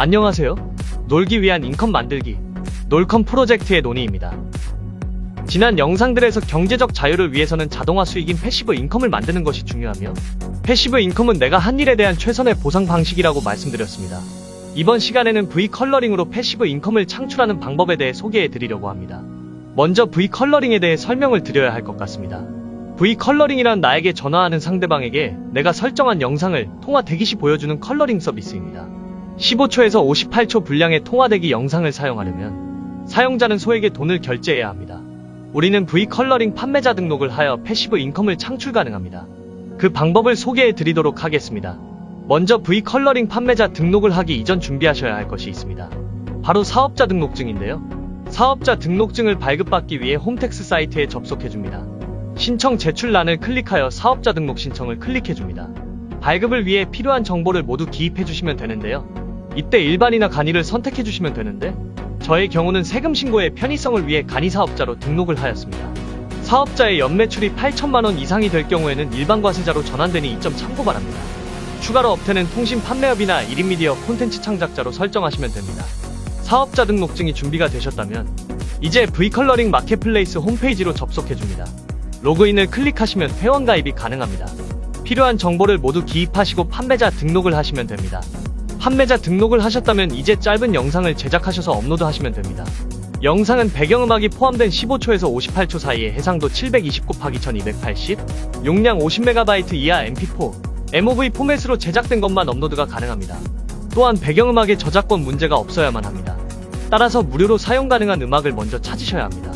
안녕하세요. 놀기 위한 인컴 만들기. 놀컴 프로젝트의 논의입니다. 지난 영상들에서 경제적 자유를 위해서는 자동화 수익인 패시브 인컴을 만드는 것이 중요하며 패시브 인컴은 내가 한 일에 대한 최선의 보상 방식이라고 말씀드렸습니다. 이번 시간에는 V 컬러링으로 패시브 인컴을 창출하는 방법에 대해 소개해 드리려고 합니다. 먼저 V 컬러링에 대해 설명을 드려야 할 것 같습니다. V 컬러링이란 나에게 전화하는 상대방에게 내가 설정한 영상을 통화 대기 시 보여주는 컬러링 서비스입니다. 15초에서 58초 분량의 통화 대기 영상을 사용하려면 사용자는 소에게 돈을 결제해야 합니다. 우리는 V 컬러링 판매자 등록을 하여 패시브 인컴을 창출 가능합니다. 그 방법을 소개해 드리도록 하겠습니다. 먼저 V 컬러링 판매자 등록을 하기 이전 준비하셔야 할 것이 있습니다. 바로 사업자 등록증인데요. 사업자 등록증을 발급받기 위해 홈택스 사이트에 접속해 줍니다. 신청 제출란을 클릭하여 사업자 등록 신청을 클릭해 줍니다. 발급을 위해 필요한 정보를 모두 기입해 주시면 되는데요. 이때 일반이나 간이를 선택해 주시면 되는데 저의 경우는 세금 신고의 편의성을 위해 간이 사업자로 등록을 하였습니다. 사업자의 연매출이 8천만 원 이상이 될 경우에는 일반 과세자로 전환되니 이 점 참고 바랍니다. 추가로 업태는 통신 판매업이나 1인 미디어 콘텐츠 창작자로 설정하시면 됩니다. 사업자 등록증이 준비가 되셨다면 이제 V컬러링 마켓플레이스 홈페이지로 접속해 줍니다. 로그인을 클릭하시면 회원 가입이 가능합니다. 필요한 정보를 모두 기입하시고 판매자 등록을 하시면 됩니다. 판매자 등록을 하셨다면 이제 짧은 영상을 제작하셔서 업로드 하시면 됩니다. 영상은 배경음악이 포함된 15초에서 58초 사이에 해상도 720 곱하기 1280, 용량 50MB 이하 MP4, MOV 포맷으로 제작된 것만 업로드가 가능합니다. 또한 배경음악에 저작권 문제가 없어야만 합니다. 따라서 무료로 사용 가능한 음악을 먼저 찾으셔야 합니다.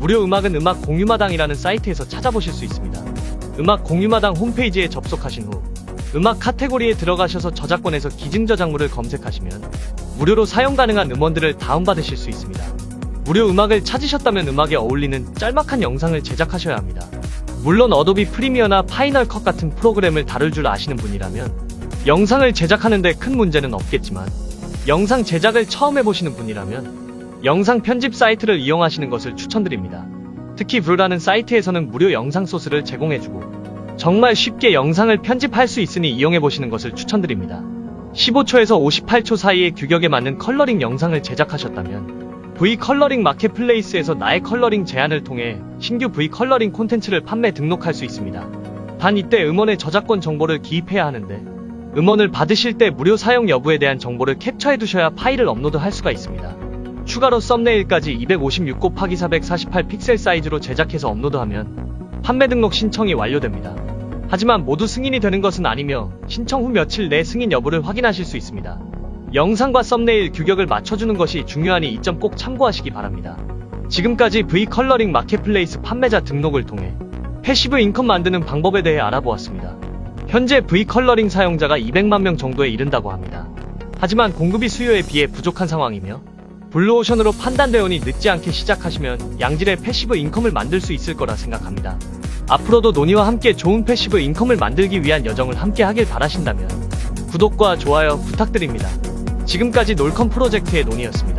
무료 음악은 음악 공유마당이라는 사이트에서 찾아보실 수 있습니다. 음악 공유마당 홈페이지에 접속하신 후 음악 카테고리에 들어가셔서 저작권에서 기증 저작물을 검색하시면 무료로 사용 가능한 음원들을 다운받으실 수 있습니다. 무료 음악을 찾으셨다면 음악에 어울리는 짤막한 영상을 제작하셔야 합니다. 물론 어도비 프리미어나 파이널 컷 같은 프로그램을 다룰 줄 아시는 분이라면 영상을 제작하는데 큰 문제는 없겠지만 영상 제작을 처음 해보시는 분이라면 영상 편집 사이트를 이용하시는 것을 추천드립니다. 특히 브루라는 사이트에서는 무료 영상 소스를 제공해주고 정말 쉽게 영상을 편집할 수 있으니 이용해보시는 것을 추천드립니다. 15초에서 58초 사이의 규격에 맞는 컬러링 영상을 제작하셨다면 V 컬러링 마켓플레이스에서 나의 컬러링 제안을 통해 신규 V 컬러링 콘텐츠를 판매 등록할 수 있습니다. 단 이때 음원의 저작권 정보를 기입해야 하는데 음원을 받으실 때 무료 사용 여부에 대한 정보를 캡처해 두셔야 파일을 업로드 할 수가 있습니다. 추가로 썸네일까지 256 곱하기 448 픽셀 사이즈로 제작해서 업로드하면 판매 등록 신청이 완료됩니다. 하지만 모두 승인이 되는 것은 아니며 신청 후 며칠 내 승인 여부를 확인하실 수 있습니다. 영상과 썸네일 규격을 맞춰주는 것이 중요하니 이 점 꼭 참고하시기 바랍니다. 지금까지 V 컬러링 마켓플레이스 판매자 등록을 통해 패시브 인컴 만드는 방법에 대해 알아보았습니다. 현재 V 컬러링 사용자가 200만 명 정도에 이른다고 합니다. 하지만 공급이 수요에 비해 부족한 상황이며 블루오션으로 판단되오니 늦지 않게 시작하시면 양질의 패시브 인컴을 만들 수 있을 거라 생각합니다. 앞으로도 논의와 함께 좋은 패시브 인컴을 만들기 위한 여정을 함께 하길 바라신다면 구독과 좋아요 부탁드립니다. 지금까지 놀컴 프로젝트의 논의였습니다.